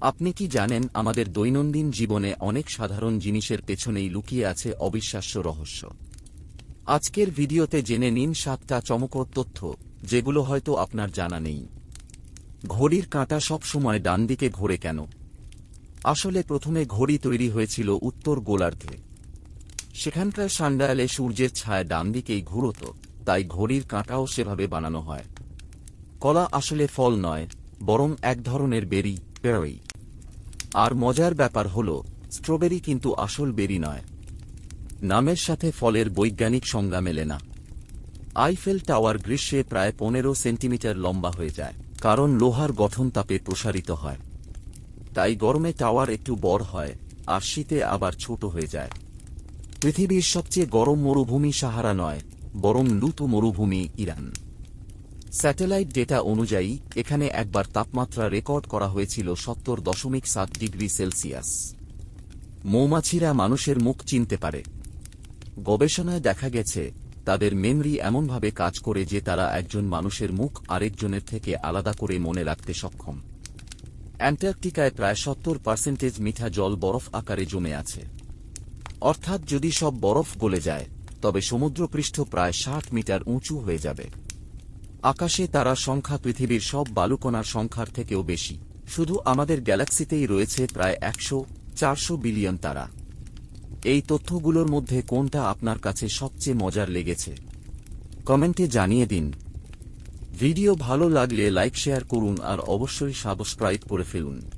আপনি কি জানেন, আমাদের দৈনন্দিন জীবনে অনেক সাধারণ জিনিসের পেছনেই লুকিয়ে আছে অবিশ্বাস্য রহস্য। আজকের ভিডিওতে জেনে নিন সাতটা চমকর তথ্য, যেগুলো হয়তো আপনার জানা নেই। ঘড়ির কাঁটা সবসময় ডান দিকে ঘোরে কেন? আসলে প্রথমে ঘড়ি তৈরি হয়েছিল উত্তর গোলার্ধে। সেখানকার সান্ডায়ালে সূর্যের ছায়া ডান দিকেই ঘুরত, তাই ঘড়ির কাঁটাও সেভাবে বানানো হয়। কলা আসলে ফল নয়, বরং এক ধরনের বেরি বেরোই আর মজার ব্যাপার হল, স্ট্রবেরি কিন্তু আসল বেরি নয়। নামের সাথে ফলের বৈজ্ঞানিক সংজ্ঞা মেলে না। আইফেল টাওয়ার গ্রীষ্মে প্রায় পনেরো সেন্টিমিটার লম্বা হয়ে যায়, কারণ লোহার গঠন তাপে প্রসারিত হয়। তাই গরমে টাওয়ার একটু বড় হয়, আর শীতে আবার ছোট হয়ে যায়। পৃথিবীর সবচেয়ে গরম মরুভূমি সাহারা নয়, বরং লুত মরুভূমি ইরান। স্যাটেলাইট ডেটা অনুযায়ী, এখানে একবার তাপমাত্রা রেকর্ড করা হয়েছিল সত্তর দশমিক সাত ডিগ্রি সেলসিয়াস। মৌমাছিরা মানুষের মুখ চিনতে পারে। গবেষণায় দেখা গেছে, তাদের মেমরি এমনভাবে কাজ করে যে তারা একজন মানুষের মুখ আরেকজনের থেকে আলাদা করে মনে রাখতে সক্ষম। অ্যান্টার্কটিকায় প্রায় সত্তর পার্সেন্টেজ মিঠা জল বরফ আকারে জমে আছে। অর্থাৎ যদি সব বরফ গলে যায়, তবে সমুদ্রপৃষ্ঠ প্রায় ষাট মিটার উঁচু হয়ে যাবে। আকাশে তারা সংখ্যা পৃথিবীর সব বালুকণার সংখ্যার থেকেও বেশি। শুধু আমাদের গ্যালাক্সিতেই রয়েছে প্রায় একশো, চারশো বিলিয়ন তারা। এই তথ্যগুলোর মধ্যে কোনটা আপনার কাছে সবচেয়ে মজার লেগেছে? কমেন্টে জানিয়ে দিন। ভিডিও ভালো লাগলে লাইক, শেয়ার করুন আর অবশ্যই সাবস্ক্রাইব করে ফেলুন।